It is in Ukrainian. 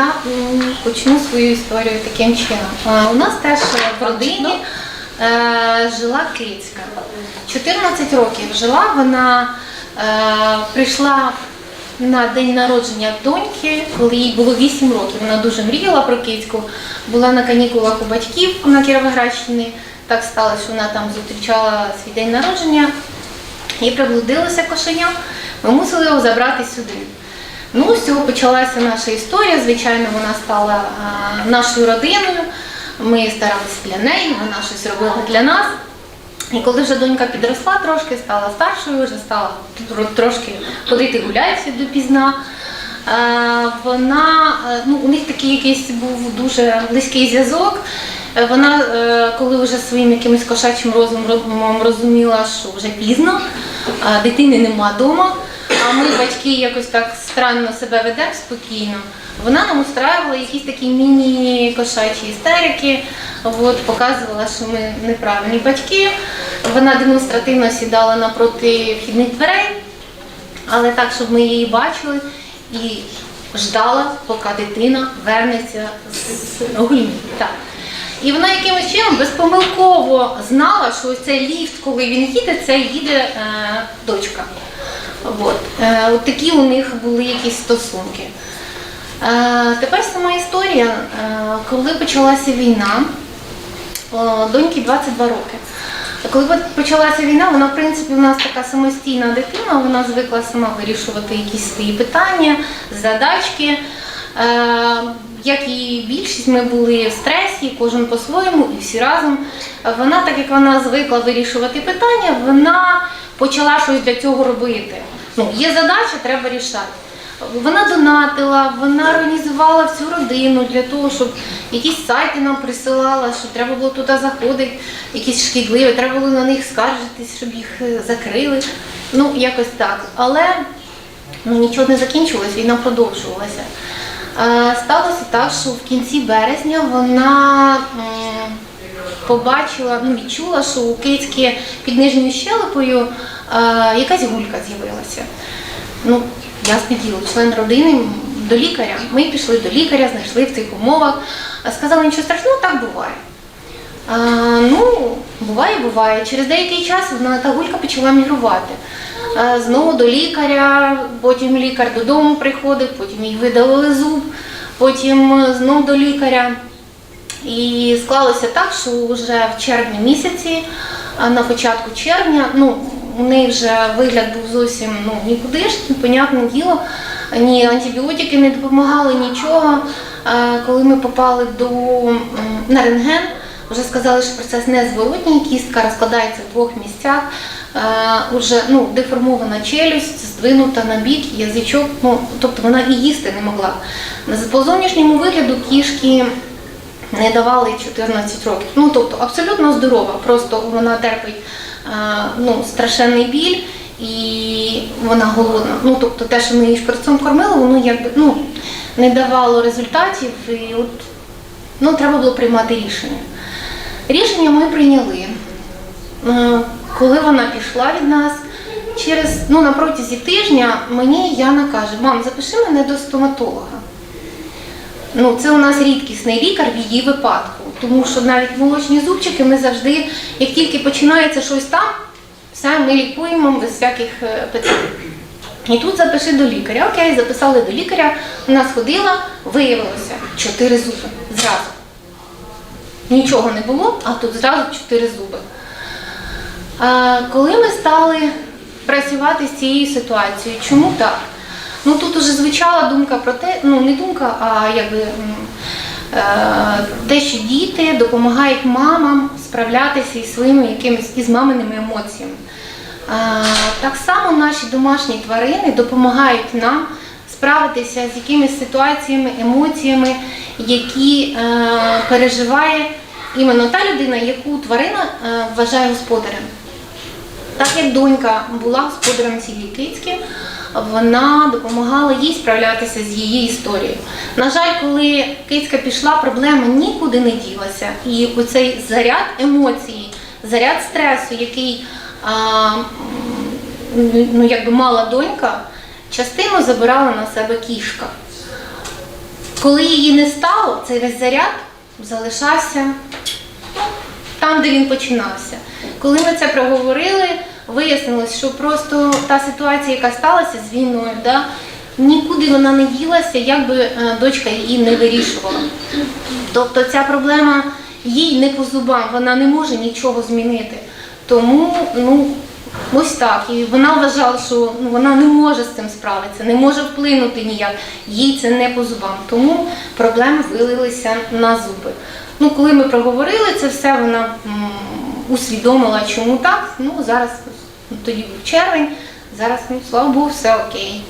Я почну свою історію таким чином. Е, У нас теж в родині е, жила кицька. 14 років жила, вона е, прийшла на день народження доньки, коли їй було 8 років. Вона дуже мріяла про кицьку, була на канікулах у батьків на Кіровоградщині. Так сталося, що вона там зустрічала свій день народження і приблудилося кошеня. Ми мусили його забрати сюди. Ну, з цього почалася наша історія. Звичайно, вона стала а, нашою родиною. Ми старалися для неї, вона щось робила для нас. І коли вже донька підросла трошки, стала старшою, вже стала тро- трошки ходити гуляти допізна. е, Вона, е, ну, у них такий якийсь був дуже близький зв'язок. Е, Вона, е, коли вже своїм якимось кошачим розумом розуміла, що вже пізно, дитини нема вдома, а ми, батьки, якось так странно себе ведемо спокійно. Вона нам устраювала якісь такі міні-кошачі істерики, от, показувала, що ми неправильні батьки. Вона демонстративно сідала напроти вхідних дверей, але так, щоб ми її бачили і ждала, поки дитина вернеться з гульні. І вона якимось чином безпомилково знала, що цей ліфт, коли він їде, це їде е, дочка. От. Е, от такі у них були якісь стосунки. Е, тепер сама історія. Е, коли почалася війна, доньки 22 роки. Коли почалася війна, вона, в принципі, у нас така самостійна дитина, вона звикла сама вирішувати якісь свої питання, задачки. Як і більшість, ми були в стресі, кожен по-своєму і всі разом. Вона, так як вона звикла вирішувати питання, вона почала щось для цього робити. Є задача, треба рішати. Вона донатила, вона організувала всю родину для того, щоб якісь сайти нам присилала, що треба було туди заходити, якісь шкідливі, треба було на них скаржитись, щоб їх е, закрили. Ну, якось так. Але ну, нічого не закінчилось, війна продовжувалася. Е, Сталося так, що в кінці березня вона побачила, ну, відчула, що у кицьки під нижньою щелепою е, якась гулька з'явилася. Ну, ясне діло, член родини до лікаря. Ми пішли до лікаря, знайшли в цих умовах. Сказали, нічого страшного, так буває. А, ну, буває, буває. Через деякий час вона та гулька почала мігрувати. Знову до лікаря, потім лікар додому приходив, потім їй видалили зуб, потім знову до лікаря. І склалося так, що вже в червні місяці, на початку червня, ну, у неї вже вигляд був зовсім ну, нікудишній, понятне діло, ні антибіотики не допомагали, нічого. Коли ми попали до, на рентген, вже сказали, що процес незворотній, кістка розкладається в двох місцях, е, уже ну, деформована челюсть, здвинута на бік, язичок, ну, тобто вона і їсти не могла. По зовнішньому вигляду кішки не давали 14 років. Ну тобто абсолютно здорова, просто вона терпить е, ну, страшенний біль і вона голодна. Ну тобто те, що ми її шприцом кормили, воно якби ну, не давало результатів. І от ну, треба було приймати рішення. Рішення ми прийняли. Е, Коли вона пішла від нас, через ну, на протязі тижня мені Яна каже, мам, запиши мене до стоматолога. Ну, це у нас рідкісний лікар в її випадку, тому що навіть молочні зубчики ми завжди, як тільки починається щось там, все ми лікуємо без всяких е, питань. І тут запиши до лікаря. Окей, записали до лікаря, вона сходила, виявилося чотири зуби зразу. Нічого не було, а тут зразу чотири зуби. А, коли ми стали працювати з цією ситуацією, чому так? Ну тут уже звучала думка про те, ну не думка, а якби е, те, що діти допомагають мамам справлятися із своїми якимись із маминими емоціями. Так само наші домашні тварини допомагають нам справитися з якимись ситуаціями, емоціями, які е, переживає іменно та людина, яку тварина е, вважає господарем. Так як донька була господарем цієї кицьки, вона допомагала їй справлятися з її історією. На жаль, коли кицька пішла, проблема нікуди не ділася. І оцей заряд емоцій, заряд стресу, який а, ну, якби мала донька, частину забирала на себе кішка. коли її не стало, цей весь заряд залишався там, де він починався. Коли ми це проговорили, вияснилось, що просто та ситуація, яка сталася з війною, да, нікуди вона не ділася, як би е, дочка її не вирішувала. Тобто ця проблема їй не по зубам, вона не може нічого змінити. Тому ну, ось так. І вона вважала, що ну, вона не може з цим справитися, не може вплинути ніяк. Їй це не по зубам. Тому проблеми вилилися на зуби. Ну, коли ми проговорили це все, вона м, усвідомила, чому так. Ну, зараз, тоді був червень, зараз, ну, слава Богу, все окей.